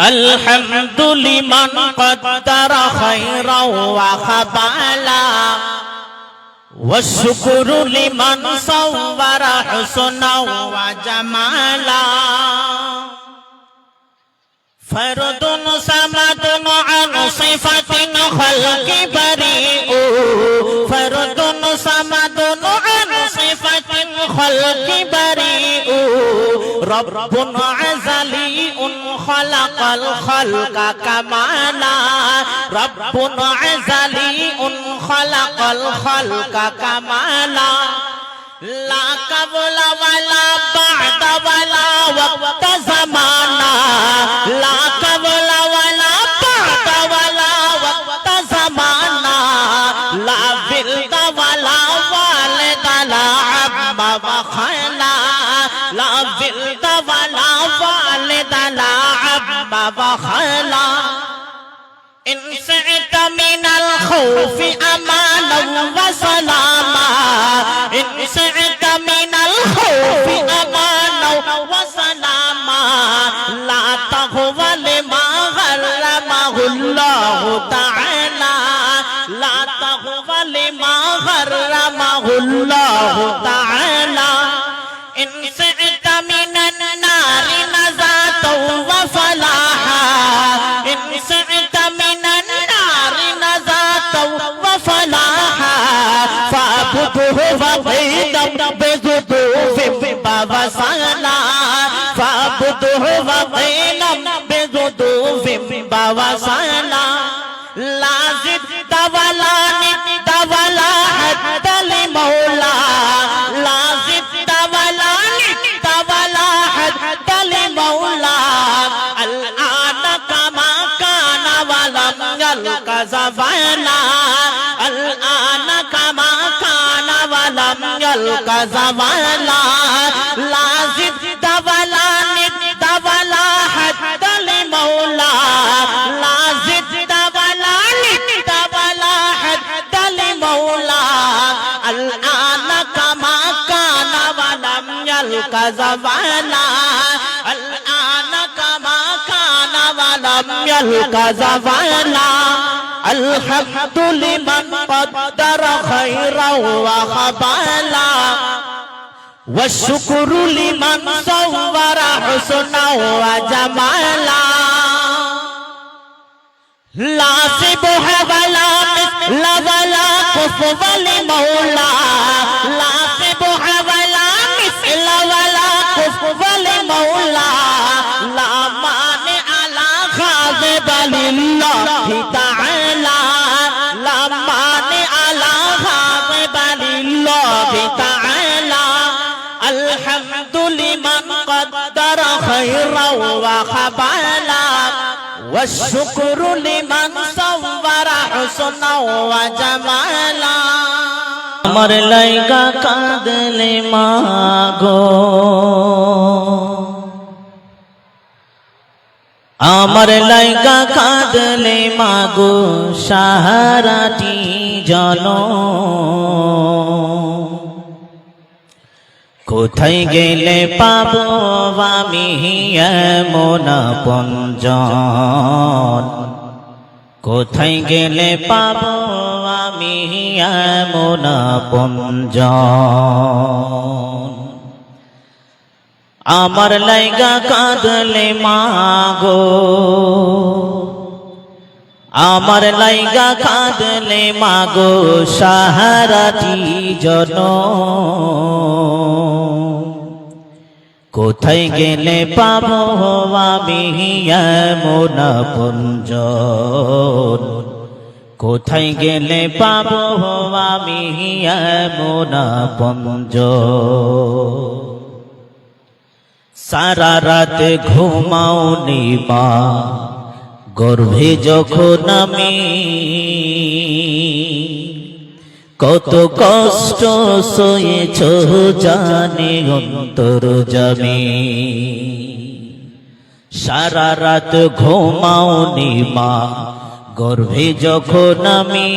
الحمد لمن قدر خيرا وخبالا والشكر لمن صور حسنا وجمالا فرد صمد عن صفة خلق بريء فرد صمد عن صفة خلق بريء رب عزلي خلق الخلق كمالا. رب عزلي خلق الخلق كمالا. لا قبل ولا بعد ولا وقت زمانا. لا قبل لا ولد ولا والد لا عم وخلا إن سعت من الخوف أمانا وسلاما إن سعت من الخوف أمانا وسلاما لا تهوى لما غرمه الله تعالى لا تهوى لما غرمه الله تعالى يلق زوالا الآن كما كان ولم يلق زوالا لا زدت ولا ند ولا حد لمولا لا زدت ولا ند ولا حد لمولا الآن كما كان ولم يلق زوالا الآن كما كان ولم يلق زوالا الحمد لمن قدر خيرا وخبالا والشكر لمن صور حسنا وجمالا لا سبح ولا مثل ولا كفو لمولا خيرا وخبالا والشكر لمن صور حسنا وجمالا আমার লাইগা কাঁদলে মাগো আমার লাইগা কাঁদলে মাগো সাহারাটি জন কোথায় গেলে পাবো আমি এমন পঞ্জন কোথায় গেলে পাবো আমি এমন পঞ্জন আমার লাইগা কাঁদলে মাগো। আমার লাইগা কাঁদলে মাগো, সাহারাটি জন কোথায় গেলে পাবো আমি এমন পঞ্জন কোথায় গেলে পাবো আমি এমন পঞ্জন সারা রাত ঘুমাও নিবা গর্ভে যখন আমি কত কষ্ট সয়েছ জানে অন্তর যাবে সারা রাত ঘুমাও নিমা গর্ভে যখন আমি।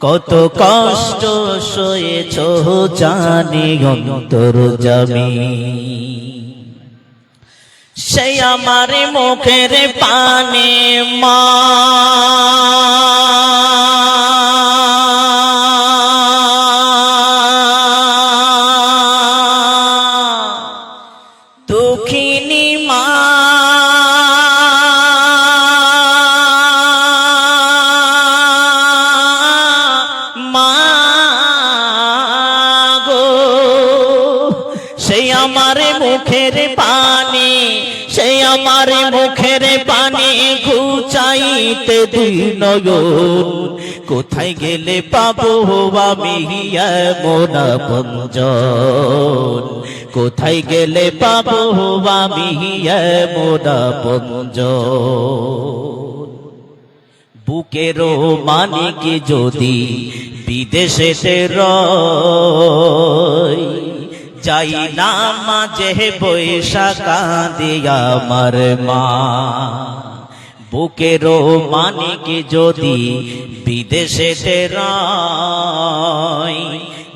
কত কষ্ট সয়েছ জানি অন্তর যাবি সেই আমার মুখের পানি মা। দুই নয়ন কোথায় গেলে পাবো আমি মোনা পঞ্জন কোথায় গেলে পাবো আমি মোনা পঞ্জন বুকেরও মানিক যদি বিদেশেতে রয়, যাই না মাঝে বৈশাখা দিয়া আমার মা। বুকেরও মানিক যদি বিদেশেতে রয়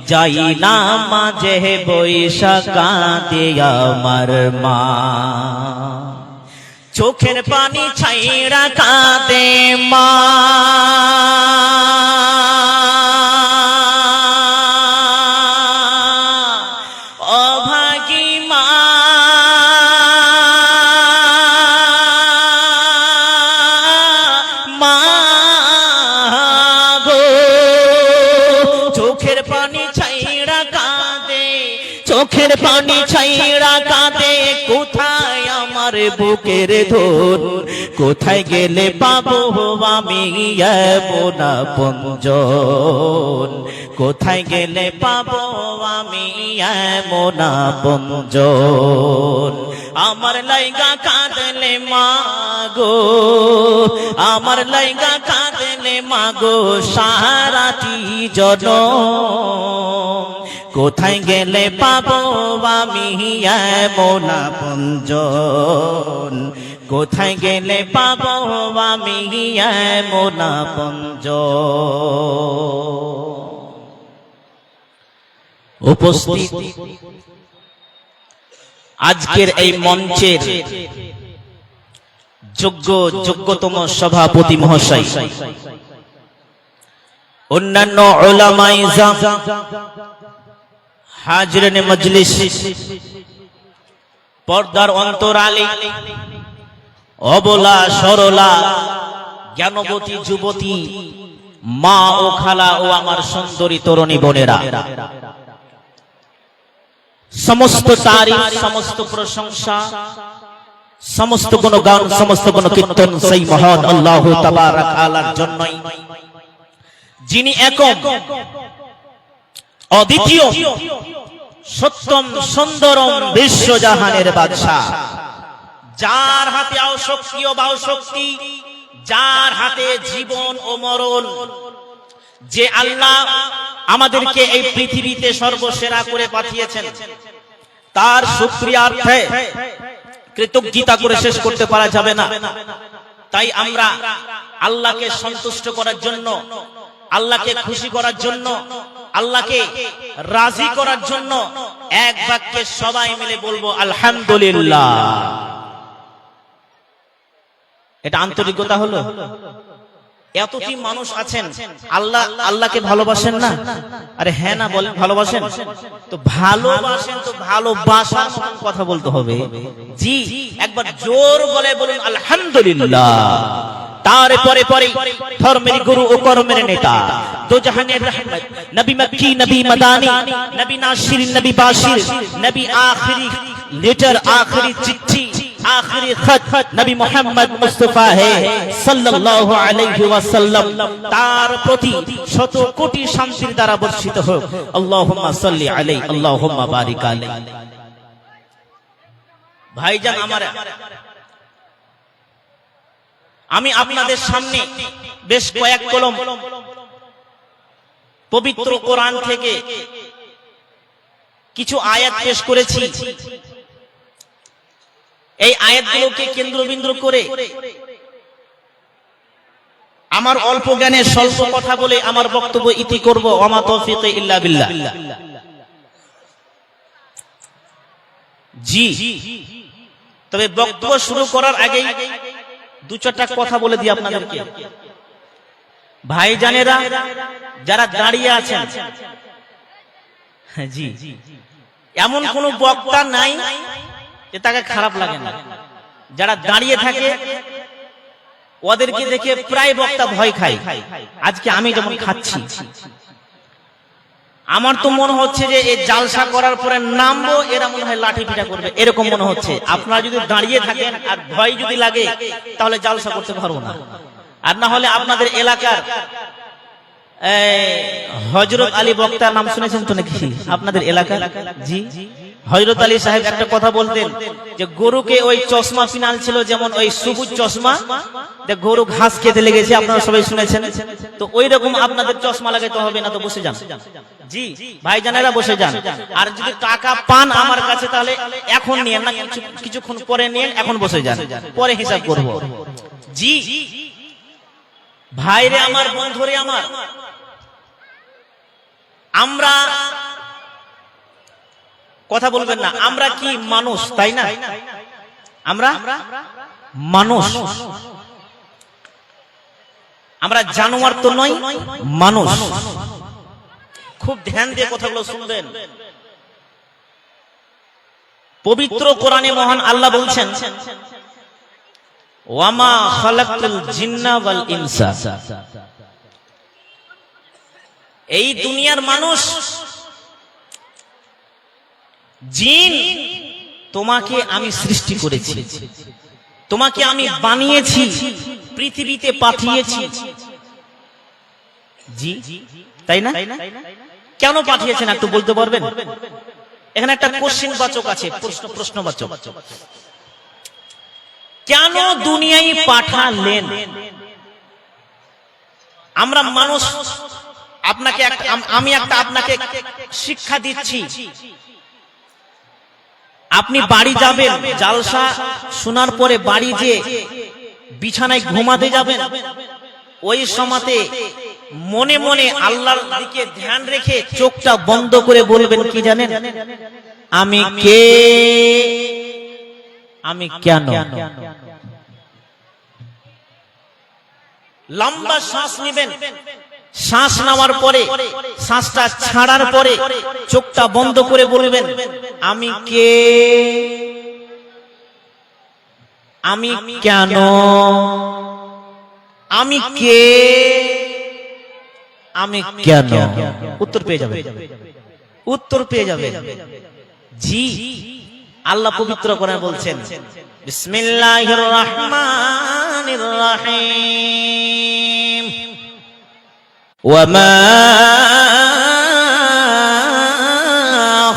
যাই না মাঝে বৈশাখা দিয়া আমার মা। চোখের পানি ছাইরা কাঁদে মা। চোখের পানি ছাইরা কাঁদে। কোথায় আমার বুকের ধন কোথায় গেলে পাবো আমি মোনা পঞ্জন কোথায় গেলে পাবো আমি মোনা পঞ্জন আমার লাইগা কাঁদলে মাগো, আমার লাইগা কাঁদলে মাগো সারাটি জন কোথায় গেলে পাবো আমি মোনা পঞ্জন কোথায় গেলে পাবো আমি মোনা পঞ্জন উপস্থিত। আজকের এই মঞ্চের যোগ্য, যোগ্যতম সভাপতি মহাশয়, অন্যান্য ওলামাই হাজরেন মজলিস। পর্দার অন্তরালে অবলা, সরলা, জ্ঞানবতী, যুবতী, মা ও খালা ও আমার সুন্দরী তরুণী বোনেরা। সমস্ত তারিফ, সমস্ত প্রশংসা, সমস্ত কোন গান, সমস্ত কোন কীর্তন সেই মহান আল্লাহ তাবারাক আলার জন্যই। যিনি একক অদ্বিতীয়, সত্যম সুন্দরম বিশ্বজাহানের বাদশাহ। যার হাতে শক্তি ও বাউ শক্তি, যার হাতে জীবন ও মরণ, যে আল্লাহ আমাদেরকে এই পৃথিবীতে সর্বসেরা করে পাঠিয়েছেন, তার সুক্রিয়ার্থে কৃতজ্ঞতা করে শেষ করতে পারা যাবে না। তাই আমরা আল্লাহকে সন্তুষ্ট করার জন্য, আল্লাহকে খুশি করার জন্য আল্লাহকে রাজি করার জন্য এক বাক্যে সবাই মিলে বলব আলহামদুলিল্লাহ। এটা আন্তরিকতা হলো? এতটি মানুষ আছেন আল্লাহ আল্লাহকে ভালোবাসেন না? আরে হ্যাঁ না বলেন ভালোবাসেন? তো ভালোবাসেন তো ভালোবাসার মতন কথা বলতে হবে। জি একবার জোর বলে বলুন আলহামদুলিল্লাহ। তারপরে পরে ধর্মের গুরু ও কর্মের নেতা। দো জাহানের রহমত। নবী মক্কি নবী মাদানী নবী নাসির নবী বাশির নবী আখিরি। লেটার আখিরি চিঠি। آخری خط নবী মোহাম্মদ মুস্তফা হে সাল্লাল্লাহু আলাইহি ওয়াসাল্লাম, তার প্রতি শত কোটি শান্তির দ্বারা বর্ষিত হোক। আল্লাহুম্মা সাল্লি আলাইহি আল্লাহুম্মা বারিক আলাইহি ভাইজান আমার, আমি আপনাদের সামনে বেশ কয়েক কলম পবিত্র কোরআন থেকে কিছু আয়াত পেশ করেছি। এই আয়াতগুলোকে কেন্দ্রবিন্দু করে আমার অল্প জ্ঞানে স্বল্প কথা বলে আমার বক্তব্য ইতি করব ওমা তৌফিক ইল্লা বিল্লাহ। জি। তবে বক্তব্য শুরু করার আগেই দু চারটা কথা বলে দিই আপনাদেরকে। ভাইজানেরা যারা দাঁড়িয়ে আছেন হ্যাঁ, জি। এমন কোন বক্তা নাই যে তাকে খারাপ লাগে না। যারা দাঁড়িয়ে থাকে, ওদেরকে দেখে প্রায় বক্তা ভয় খায়। আজকে আমি যেমন খাচ্ছি, আমার তো মনে হচ্ছে যে এই জালসা করার পরে নামবো, এরা মনে হয় লাঠি পিঠা করবে। এরকম মনে হচ্ছে। আপনারা যদি দাঁড়িয়ে থাকেন আর ভয় যদি লাগে, তাহলে জালসা করতে পারব না। আর না হলে আপনাদের এলাকার হজরত আলী বক্তার নাম শুনেছেন তো নাকি? আপনাদের এলাকার? জি? হজরত আলী সাহেব একটা কথা বলতেন যে গরুকে ওই চশমা ফিনাল ছিল, যেমন ওই সবুজ চশমা। গরু ঘাস খেতে লেগেছে, আপনারা সবাই শুনেছেন। তো ওই রকম আপনাদের চশমা লাগাইতে হবে না তো বসে যান। জি, ভাইজানেরা বসে যান। আর যদি টাকা পান আমার কাছে, তাহলে এখন নিয়ে না, কিছু কিছুক্ষণ পরে নিয়ে এখন বসে যান। পরে হিসাব করব। জি। ভাইরে আমার, বন্ধুরে আমার, আমরা কথা বলবেন না আমরা কি মানুষ তাই না? আমরা মানুষ। আমরা জানোয়ার তো নই মানুষ। খুব ধ্যান দিয়ে কথাগুলো শুনবেন। পবিত্র কোরআনে মহান আল্লাহ বলছেন ওয়ামা খালাকতুল জিন্না ওয়াল ইনসা। এই দুনিয়ার মানুষ জিন তোমাকে আমি সৃষ্টি করেছি। তোমাকে আমি বানিয়েছি, পৃথিবীতে পাঠিয়েছি। তাই না? কেন পাঠিয়েছেন একটু বলতে পারবেন? এখানে একটা কোশ্চিন বাচক আছে, প্রশ্ন প্রশ্নবাচক কেন দুনিয়ায় পাঠালেন? আমরা মানুষ, আপনাকে আমি একটা আপনাকে শিক্ষা দিচ্ছি। আপনি বাড়ি যাবেন জালসা শোনার পরে বাড়ি যে বিছানায় ঘুমাতে যাবেন। ওই সমাতে মনে মনে আল্লাহর দিকে ধ্যান রেখে চোখটা বন্ধ করে বলবেন কি জানেন? আমি কে? আমি কেন? লম্বা শ্বাস নেবেন। শ্বাস নেওয়ার পরে, শ্বাসটা ছাড়ার পরে চোখটা বন্ধ করে বলবেন, আমি কে? আমি কেন? আমি কে? আমি কেন? উত্তর পেয়ে যাবে উত্তর পেয়ে যাবে জি, আল্লাহ পবিত্র করে বলছেন, বিসমিল্লাহির রহমানির রহিম। وما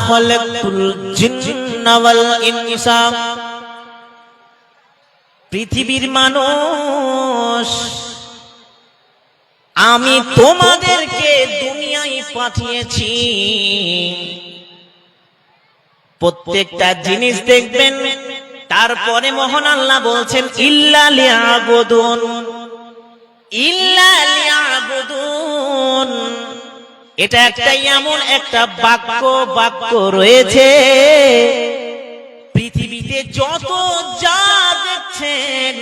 خلقت الجن والإنس পৃথিবীর মানুষ আমি তোমাদেরকে দুনিয়ায় পাঠিয়েছি প্রত্যেকটা জিনিস দেখবেন তারপরে মোহন আল্লাহ বলছেন ইল্লা লিয়াবুদুন এটা একটা এমন একটা বাক্য বাক্য রয়েছে। পৃথিবীতে যত যা দেখছেন,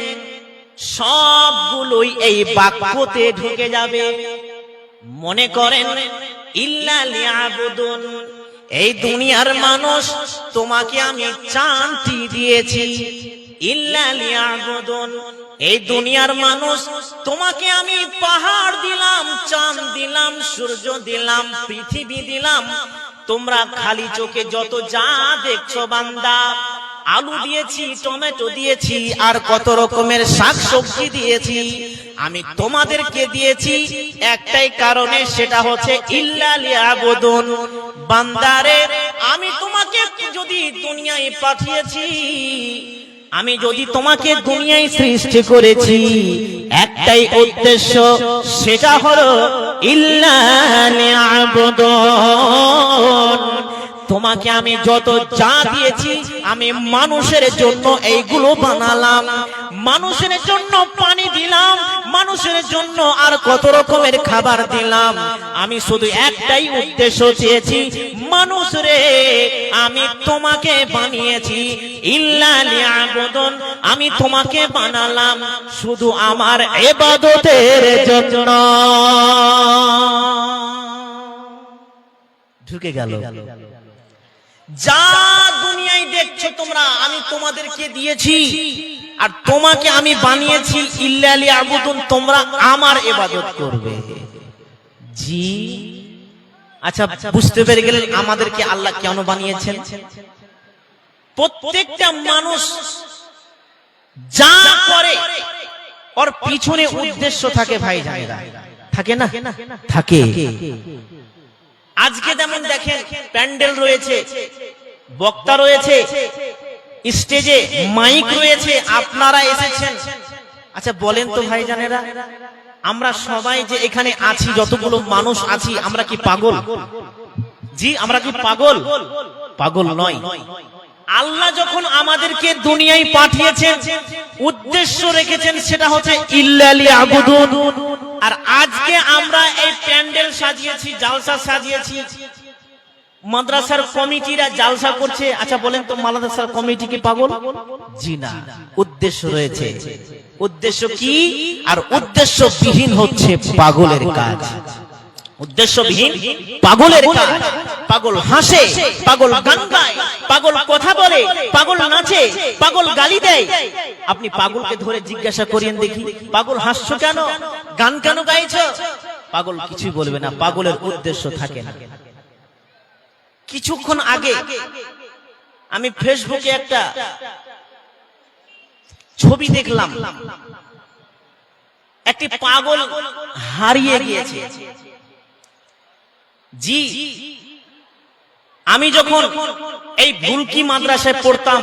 সবগুলোই এই বাক্যতে ঢুকে যাবে। মনে করেন, ইল্লা এই দুনিয়ার মানুষ তোমাকে আমি চান্তি দিয়েছি। এই দুনিয়ার মানুষ, তোমাকে আমি পাহাড় দিলাম, চাঁদ দিলাম, সূর্য দিলাম, পৃথিবী দিলাম। তোমরা খালি চোখে যত যা দেখছ বান্দা, আলু দিয়েছি, টমেটো দিয়েছি, আর কত রকমের শাক সবজি দিয়েছি, আমি তোমাদেরকে দিয়েছি। একটাই কারণে সেটা হচ্ছে ইল্লালিয়াবুদুন বান্দারে, আমি তোমাকে যদি দুনিয়ায় পাঠিয়েছি আমি যদি তোমাকে দুনিয়ায় সৃষ্টি করেছি একটাই উদ্দেশ্য সেটা হলো ইল্লালিয়াবুদুন তোমাকে আমি যত যা দিয়েছি, আমি মানুষের জন্য এইগুলো বানালাম। মানুষের জন্য পানি দিলাম, মানুষের জন্য আর কত রকমের খাবার দিলাম। আমি শুধু একটাই উদ্দেশ্য চেয়েছি মানুষ রে, আমি তোমাকে বানিয়েছি। ইল্লা লিয়াবুদুন, আমি তোমাকে বানালাম শুধু আমার ইবাদতের জন্য। ঢুকে গেল। যা দুনিয়ায় দেখছ তোমরা আমি তোমাদেরকে দিয়েছি। আর তোমাকে আমি বানিয়েছি ইল্লালি আবুদুন তোমরা আমার ইবাদত করবে। জি? আচ্ছা বুঝতে পেরে গেলেন আমাদেরকে আল্লাহ কেন বানিয়েছেন? প্রত্যেকটা মানুষ যা করে ওর পিছনে উদ্দেশ্য থাকে ভাই জানেরা। থাকে না? থাকে। আজকে যেমন দেখেন প্যান্ডেল রয়েছে বক্তা রয়েছে স্টেজে মাইক রয়েছে আপনারা এসেছেন। আচ্ছা বলেন তো ভাই জানেরা আমরা সবাই যে এখানে আছি যতগুলো মানুষ আছি আমরা কি পাগল? জি আমরা কি পাগল? পাগল? নয়। আল্লাহ যখন আমাদেরকে দুনিয়ায় পাঠিয়েছেন উদ্দেশ্য রেখেছেন সেটা হচ্ছে ইল্লালি আবুদুন আর আজকে আমরা এই প্যান্ডেল সাজিয়েছি, জালসা সাজিয়েছি। মাদ্রাসার কমিটিরা জালসা করছে। আচ্ছা বলেন তো মাদ্রাসার কমিটি কি পাগল? জি না, উদ্দেশ্য রয়েছে। উদ্দেশ্য কি? আর উদ্দেশ্য বিহীন হচ্ছে পাগলের কাজ। উদ্দেশ্যবিহীন পাগলের কাজ। পাগল হাসে পাগল গান গায় পাগল কথা বলে পাগল নাচে পাগল গালি দেয়। আপনি পাগলকে ধরে জিজ্ঞাসা করিয়েন দেখি পাগল হাসছো কেন? গান কেন গাইছো? পাগল কিছুই বলবে না পাগলের উদ্দেশ্য থাকে না। কিছুক্ষণ আগে আমি ফেসবুকে একটা ছবি দেখলাম। একটি পাগল হারিয়ে গিয়েছে। জি, আমি যখন এই বুলকি মাদ্রাসায় পড়তাম,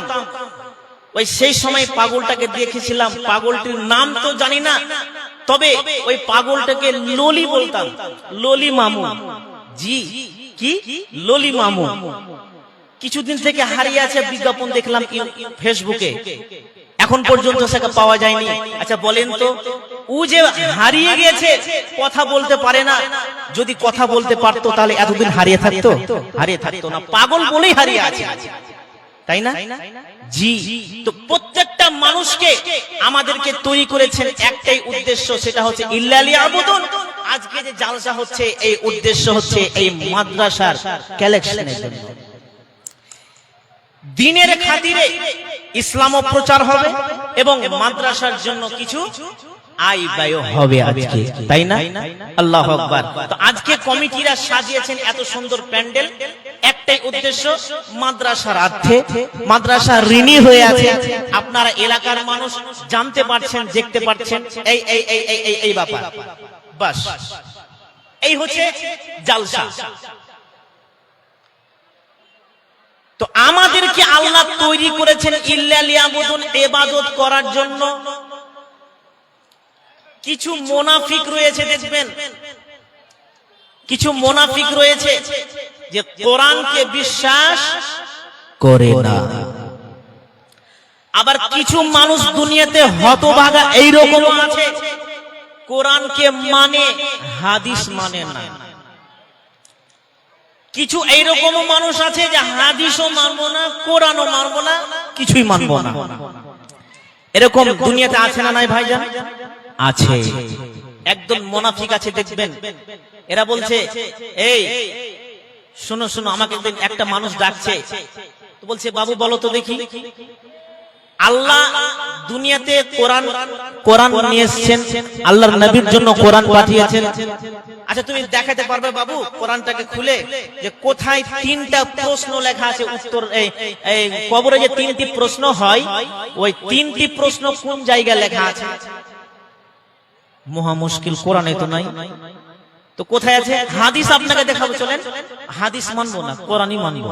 ওই সেই সময় পাগলটাকে দেখেছিলাম। পাগলটির নাম তো জানি না, তবে ওই পাগলটাকে ললি বলতাম। ললি মামু। জি, কি? ললি মামু। কিছুদিন থেকে হারিয়ে আছে বিজ্ঞাপন দেখলাম ফেসবুকে। এখন পর্যন্ত সেটা পাওয়া যায়নি। আচ্ছা বলেন তো ও যে হারিয়ে গেছে কথা বলতে পারে না। যদি কথা বলতে পারতো তাহলে এতদিন হারিয়ে থাকতো? হারিয়ে থাকতো না। পাগল বলেই হারিয়ে আছে। তাই না? জি। তো প্রত্যেকটা মানুষকে আমাদেরকে তৈরি করেছেন একটাই উদ্দেশ্য সেটা হচ্ছে ইল্লালি আবুদুন। আজকে যে জালসা হচ্ছে এই উদ্দেশ্য হচ্ছে এই মাদ্রাসার কালেকশনের জন্য। দিনের খাতিরে ইসলাম প্রচার হবে এবং মাদ্রাসার জন্য কিছু আয় ব্যয় হবে আজকে তাই না? আল্লাহ আকবার। তো আজকে কমিটিরা সাজিয়েছেন এত সুন্দর প্যান্ডেল। একটাই উদ্দেশ্য মাদ্রাসার আর্থে। মাদ্রাসা ঋণী হয়ে আছে। আপনারা এলাকার মানুষ জানতে পারছেন দেখতে পারছেন। এই এই এই এই এই এই ব্যাপার। বাস। এই হচ্ছে জালসা। তো আমাদেরকে আল্লাহ তৈরি করেছেন ইল্লালিয়াবুদুন ইবাদত করার জন্য। কিছু মোনাফিক রয়েছে, দেখবেন। কিছু মোনাফিক রয়েছে যে কোরআনকে বিশ্বাস করে না। আবার কিছু মানুষ দুনিয়াতে হতভাগা এইরকম আছে। কোরআনকে মানে হাদিস মানে না। কিছু এইরকম মানুষ আছে যে হাদিসও মানবো না, কোরআনও মানবো না, কিছুই মানবো না। এরকম দুনিয়াতে আছে না নাই ভাইজান? আছে। একদম মোনাফিক আছে, দেখবেন। এরা বলছে, এই, শুনো শুনো, আমাকে একটা মানুষ ডাকছে। তো বলছে, বাবু, বলো তো দেখি। আল্লাহ দুনিয়াতে কোরআন কোরআন নিয়ে এসেছেন, আল্লাহর নবীর জন্য কোরআন পাঠিয়েছেন। আচ্ছা তুমি দেখাতে পারবে বাবু, কোরআনটাকে খুলে, যে কোথায় তিনটা প্রশ্ন লেখা আছে, উত্তর, এই কবরে যে তিনটি প্রশ্ন হয়, ওই তিনটি প্রশ্ন কোন জায়গায় লেখা আছে? মহা মুশকিল, কোরআনে তো নাই। তো কোথায় আছে? হাদিস আপনাকে দেখাবো, চলেন। হাদিস মানবো না, কোরআনই মানবো।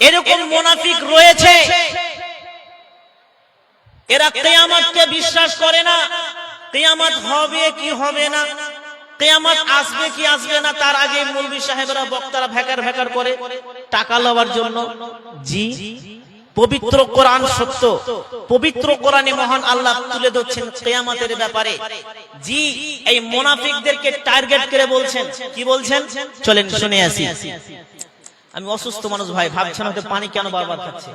এরকম মোনাফিক রয়েছে। এরা কেয়ামতকে বিশ্বাস করে না। কেয়ামত হবে কি হবে না? কেয়ামত আসবে কি আসবে না, তার আগে মৌলবী সাহেবরা, বক্তারা ভেকার ভেকার করে টাকা লওয়ার জন্য জি, পবিত্র কোরআন সত্য, পবিত্র কোরআনে মহান আল্লাহ তুলে ধরছেন কেয়ামতের ব্যাপারে। জি, এই মোনাফিকদেরকে টার্গেট করে বলছেন। কি বলছেন? চলেন শুনে আসি। আমি অসুস্থ মানুষ ভাই, ভাবছেন হয়তো পানি কেন বারবার খাচ্ছে।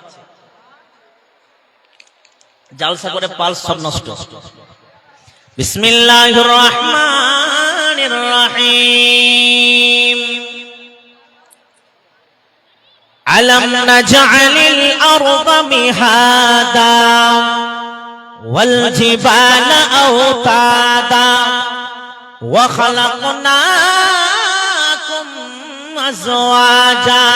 জালসা করে পালস সব নষ্ট বিসমিল্লাহির রহমানির রহিম ألم نجعل الأرض مهادا والجبال أوتادا وخلقناكم أزواجا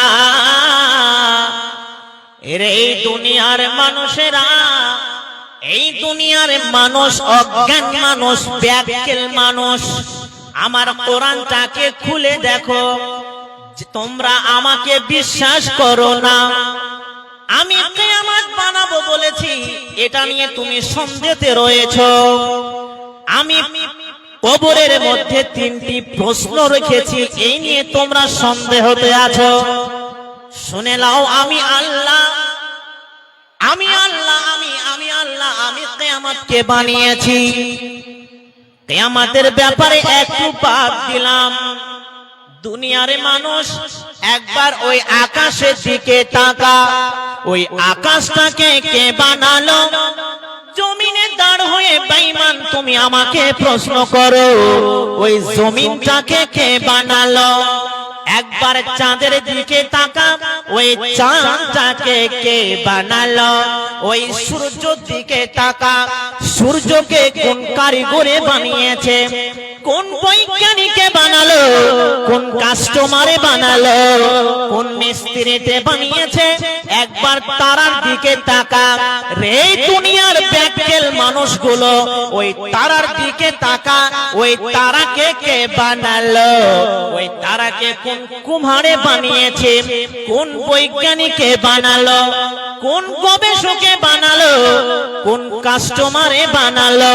এর এই দুনিয়ার মানুষেরা এই দুনিয়ার মানুষ, অজ্ঞান মানুষ ব্যাকেল মানুষ। আমার কোরআনটাকে খুলে দেখো। তোমরা আমাকে বিশ্বাস করো না। আমি কেয়ামত বানাবো বলেছি, এটা নিয়ে তুমি সন্দেহতে রয়েছো। আমি কবরের মধ্যে তিনটি প্রশ্ন রেখেছি, এই নিয়ে তোমরা সন্দেহতে আছো। শুনে নাও, আমি আল্লাহ। আমি আল্লাহ কেয়ামতকে বানিয়েছি? কেয়ামতের ব্যাপারে একটু বাদ দিলাম। দুনিয়ার মানুষ একবার ওই আকাশের দিকে তাকা। ওই আকাশটাকে কে বানালো? জমিনে দাঁড় হয়ে বেঈমান, তুমি আমাকে প্রশ্ন করো, ওই জমিনটাকে কে বানালো? একবার চাঁদের দিকে তাকা ওই চাঁদটাকে কে বানালো? ওই সূর্যর দিকে তাকা সূর্যকে কোন কারিগরে বানিয়েছে? কোন বৈজ্ঞানিকে বানালো? কোন কাস্টমারে বানালো? কোন মিস্ত্রিতে বানিয়েছে? একবার তারার দিকে তাকা রে ব্যাকেল মানুষগুলো ওই তারার দিকে তাকা, ওই তারাকে কে বানালো? ওই তারাকে কোন কুম্হারে বানিয়েছে? কোন বৈজ্ঞানিকে বানালো? কোন গবেষকে বানালো? কোন কাস্টমারে বানালো?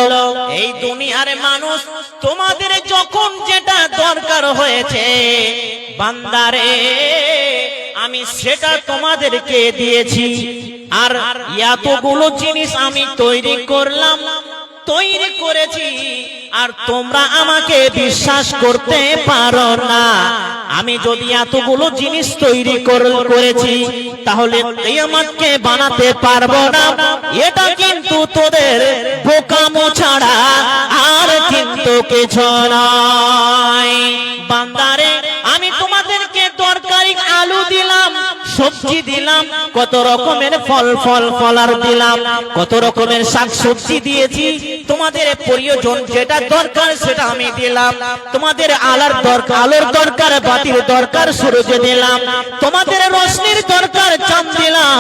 এই দুনিয়ার মানুষ তোমাদের যখন যেটা দরকার হয়েছে, বান্দারে আমি সেটা তোমাদেরকে দিয়েছি। আর এতগুলো জিনিস আমি তৈরি করলাম, তৈরি করেছি, আর তোমরা আমাকে বিশ্বাস করতে পারো না। আমি যদি এতগুলো জিনিস তৈরি করেছি, তাহলে কিয়ামতকে বানাতে পারব না। এটা কিন্তু তোদের বোকামো ছাড়া আর কিন্তু কিছু নয় সবজি দিলাম, কত রকমের ফল ফল ফলার দিলাম, কত রকমের শাক সবজি দিয়েছি। তোমাদের প্রয়োজন যেটা দরকার সেটা আমি দিলাম। তোমাদের আলার দরকার আলোর দরকার, বাতির দরকার সূর্য দিলাম। তোমাদের রশ্মির দরকার, চাঁদ দিলাম।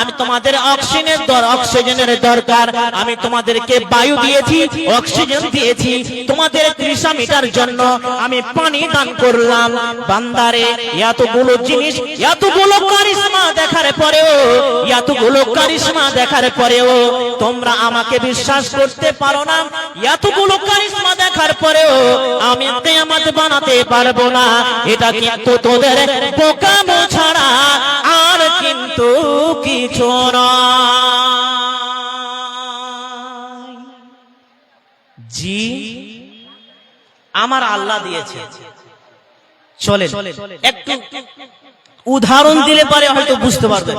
আমি তোমাদের অক্সিজেনের দর, অক্সিজেনের দরকার। আমি তোমাদেরকে বায়ু দিয়েছি, অক্সিজেন দিয়েছি। তোমাদের তৃষা মিটার জন্য আমি পানি দান করলাম। বান্দারে, এতগুলো জিনিস, এতগুলো কারিশমা দেখার পরেও, এতগুলো কারিশমা দেখার পরেও তোমরা আমাকে বিশ্বাস করতে পারো না। এতগুলো কারিশমা দেখার পরেও আমি কিয়ামত বানাতে পারব না। এটা কিন্তু তোদের বোকামো ছাড়া আর কিন্তু কিছু না। জি, আমার আল্লাহ দিয়েছে। চলে একটু উদাহরণ দিলে পারে হয়তো বুঝতে পারবেন।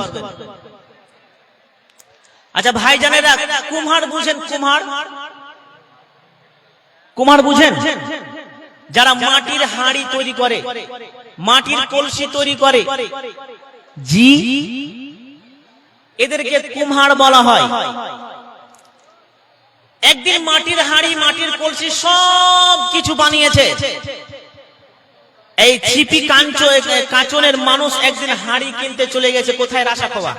আচ্ছা ভাই জানেরা কুমহার বুঝেন কুমহার কুমার? বুঝেন? যারা মাটির হাঁড়ি তৈরি করে মাটির কলসি তৈরি করে জি এদেরকে কুমহার বলা হয়। একদিন মাটির হাঁড়ি মাটির কলসি সব কিছু বানিয়েছে। এই ছিপি কাঞ্চ কাঁচনের মানুষ একদিন হাঁড়ি কিনতে চলে গেছে। কোথায় রাসা খাওয়া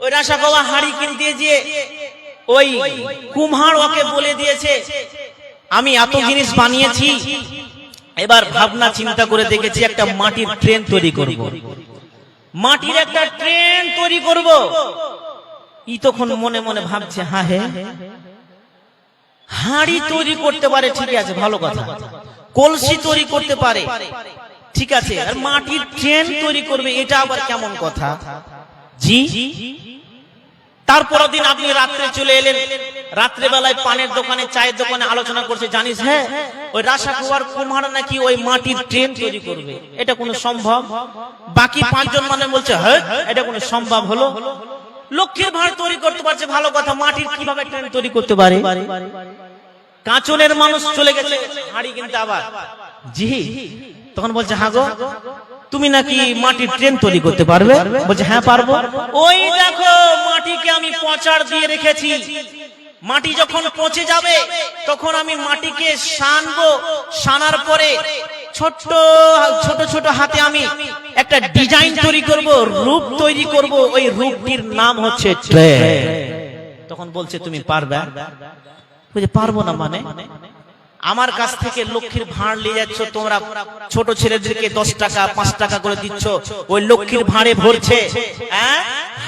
ওই রাসা খাওয়া হাঁড়ি কিনতে গিয়ে ওই কুমহার ওকে বলে দিয়েছে, আমি এত জিনিস বানিয়েছি, এবার ভাবনা চিন্তা করে দেখেছি একটা মাটির ট্রেন তৈরি করব। মাটির একটা ট্রেন তৈরি করব। ই তখন মনে মনে ভাবছে হ্যাঁ হে, হাঁড়ি তৈরি করতে পারে ঠিক আছে, ভালো কথা। কলসি তৈরি করতে পারে। ঠিক আছে আর মাটির ট্রেন তৈরি করবে এটা আবার কেমন কথা? জি? তারপর দিন আপনি রাত্রে চলে এলেন। রাত্রেবেলায় পানের দোকানে চায়ের দোকানে আলোচনা করছে জানিস হ্যাঁ ওই রাসা কুয়ার কুমার নাকি ওই মাটির ট্রেন তৈরি করবে। এটা কোনো সম্ভব? বাকি পাঁচজন মানে বলছে হ্যাঁ এটা কোনো সম্ভব হলো? লক্ষ্মীর ভাড় তৈরি করতে পারছে ভালো কথা মাটির কীভাবে ট্রেন তৈরি করতে পারে? কাঁচনের মানুষ চলে গেছে, হাড়ি কিনতে আবার। জি, তখন বলছে হাগো তুমি নাকি মাটির ট্রেন তৈরি করতে পারবে? বলছে হ্যাঁ পারব। ওই দেখো, মাটিকে আমি পচার দিয়ে রেখেছি। মাটি যখন পচে যাবে, তখন আমি মাটিকে সানবো। সানার পরে ছোট্ট, ছোট ছোট হাতে আমি একটা ডিজাইন তৈরি করব, রূপ তৈরি করব। ওই রূপটির নাম হচ্ছে তখন বলছে, তুমি পারবে। বলছে পারব না মানে? আমার কাছ থেকে লক্ষ্মীর ভাঁড় নিয়ে যাচ্ছ তোমরা ছোট ছেলেদেরকে দশ টাকা পাঁচ টাকা করে দিচ্ছ ওই লক্ষ্মীর ভাঁড়ে ভরছে হ্যাঁ?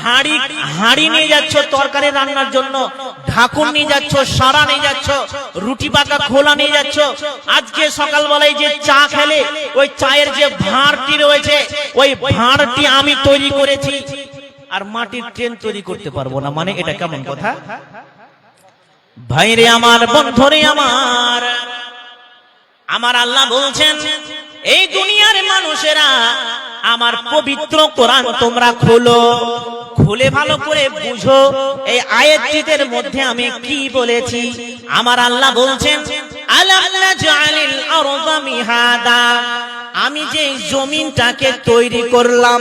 হাঁড়ি হাঁড়ি নিয়ে যাচ্ছ তরকারি রান্নার জন্য ঢাকুন নিয়ে যাচ্ছ সারা নিয়ে যাচ্ছ রুটি পাকা খোলা নিয়ে যাচ্ছ। আজকে সকালবেলায় যে চা খেলে ওই চায়ের যে ভাঁড়টি রয়েছে ওই ভাঁড়টি আমি তৈরি করেছি। আর মাটির ট্রেন তৈরি করতে পারব না মানে এটা কেমন কথা? ভাইরে আমার বন্ধরে আমার। আমার আল্লাহ বলছেন, এই দুনিয়ার মানুষেরা আমার পবিত্র কোরআন তোমরা খোলো। খুলে ভালো করে বুঝো, এই আয়াতটির মধ্যে আমি কি বলেছি? আমার আল্লাহ বলছেন আমি যে জমিনটাকে তৈরি করলাম,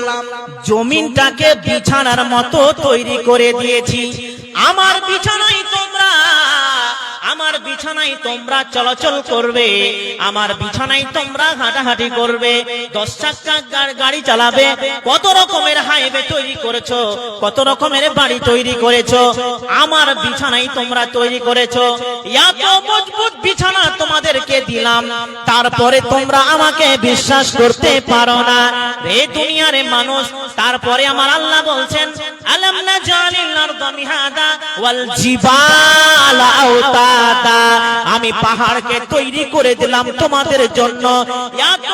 জমিনটাকে বিছানার মতো তৈরি করে দিয়েছি। আমার বিছানায় তোমরা আমার বিছানায় তোমরা চলাচল করবে, আমার বিছানায় তোমরা হাঁটাহাঁটি করবে, দশ চাকা গাড়ি চালাবে, কত রকমের হাইওয়ে তৈরি করেছ, কত রকমের বাড়ি তৈরি করেছ, আমার বিছানায় তোমরা তৈরি করেছ, এত মজবুত বিছানা তোমাদেরকে দিলাম, তারপরে তোমরা আমাকে বিশ্বাস করতে পারো না। রে দুনিয়ার মানুষ, তারপরে আমার আল্লাহ বলছেন, আলাম না জানিল মিহাদা ওয়াল জিবালা আওতাদা আমি পাহাড়কে তৈরি করে দিলাম তোমাদের জন্য। এত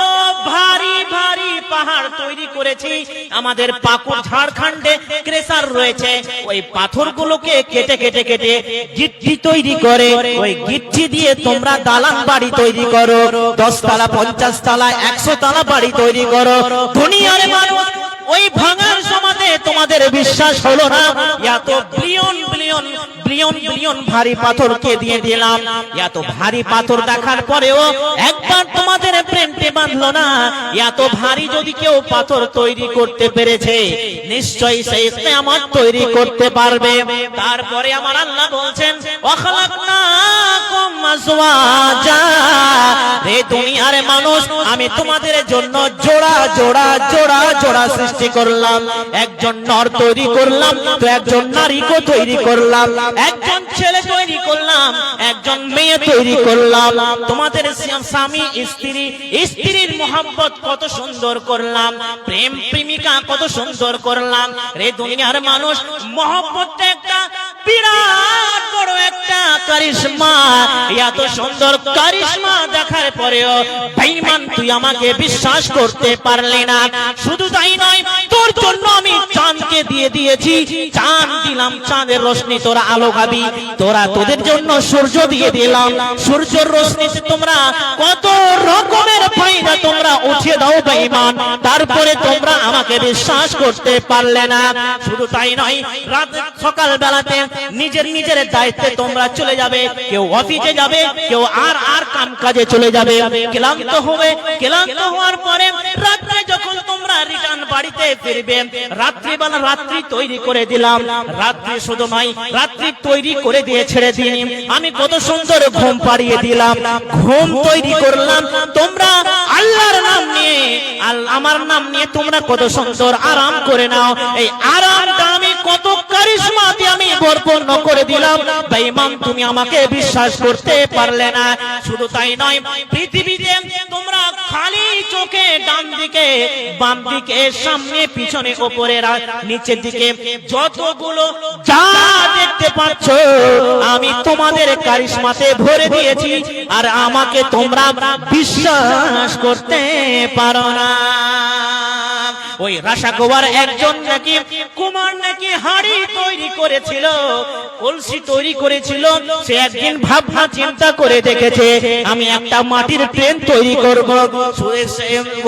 ভারী ভারী পাহাড় তৈরি করেছি। আমাদের পাকুড় ঝাড়খণ্ডে ক্রেসার রয়েছে। ওই পাথরগুলোকে কেটে কেটে কেটে গিট্টি তৈরি করে। ওই গিট্টি দিয়ে তোমরা দালান বাড়ি তৈরি করো। দশ তালা পঞ্চাশ তালা একশো তালা বাড়ি তৈরি করো। দুনিয়ার মানুষ ওই ভাঙার সমাজে তোমাদের বিশ্বাস হলো না। এত বিলিয়ন বিলিয়ন বিলিয়ন বিলিয়ন ভারী পাথরকে দিয়ে দিলাম। এত ভারী পাথর দেখার পরেও একবার তোমাদের প্রেমতে বাঁধলো না। এত ভারী যদি কেউ পাথর তৈরি করতে পেরেছে, নিশ্চয়ই সেই আমার তৈরি করতে পারবে। তারপরে আমার আল্লাহ বলছেন হে দুনিয়ার মানুষ, আমি তোমাদের জন্য জোড়া জোড়া জোড়া জোড়া সৃষ্টি করলাম। একজন নর তৈরি করলাম, তো একজন নারীকে তৈরি করলাম। একজন ছেলে তৈরি করলাম, একজন মেয়ে তৈরি করলাম। তোমাদের স্বামী, স্ত্রী, স্ত্রীর মোহাম্মত কত সুন্দর করলাম, প্রেম প্রেমিকা কত সুন্দর করলাম। রে দুনিয়ার মানুষ মোহাম্মতটা একটা বিরাট বড় একটা কারিশমা। এত সুন্দর কারিশমা দেখার পরেও বেঈমান তুই আমাকে বিশ্বাস করতে পারলি না। শুধু তাই নয় তোর জন্য আমি চাঁদকে দিয়ে দিয়েছি। চাঁদ দিলাম, চাঁদের রশ্মি তোরা আলো খাবি তোরা তোদের জন্য সূর্য দিয়ে দিলাম। সূর্যের রশ্মিতে তোমরা কত রকমের ফায়দা তোমরা উঠিয়ে দাও বেঈমান। তারপরে তোমরা আমাকে বিশ্বাস করতে পারলে না। শুধু তাই নয়, রাত সকাল বেলাতে নিজের নিজের দায়িত্বে তোমরা চলে যাবে। কেউ অফিসে যাবে, কেউ আর আর কাম কাজে চলে যাবে। ক্লান্ত হবে ক্লান্ত হওয়ার পরে রাত্রে যখন তোমরা রিটার্ন বাড়িতে ফিরবে রাত্রিবেলা রাত্রি তৈরি করে দিলাম। রাত্রি শুধু রাত্রি তৈরি করে দিয়ে ছেড়ে দিন। আমি কত সুন্দর ঘুম পাড়িয়ে দিলাম। ঘুম তৈরি করলাম। তোমরা আল্লাহর নাম নিয়ে আমার নাম নিয়ে তোমরা কত সুন্দর আরাম করে নাও। এই আরামটা আমি কত কারিশমা দিয়ে আমি করে দিলাম। বেঈমান, তুমি আমাকে বিশ্বাস করতে পারলে না। শুধু তাই নয়, পৃথিবীতে তোমরা খালি চোখে ডান দিকে, বাম দিকে, সামনে, পিছনে, ওপরে নিচের দিকে যতগুলো যা দেখতে পাচ্ছ, আমি তোমাদের কারিশমাতে ভরে দিয়েছি, আর আমাকে তোমরা বিশ্বাস করতে পারো না। ওই রাশা গোয়ার একজন নাকি কুমার নাকি হাড়ি তৈরি করেছিল, কলসি তৈরি করেছিল, সে একদিন ভাবনা চিন্তা করে দেখেছে, আমি একটা মাটির ট্রেন তৈরি করব,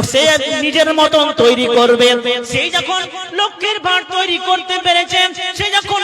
সে- নিজের মতন তৈরি করবে। সেই যখন লক্ষ্যের ভাঁড় তৈরি করতে পেরেছেন সে যখন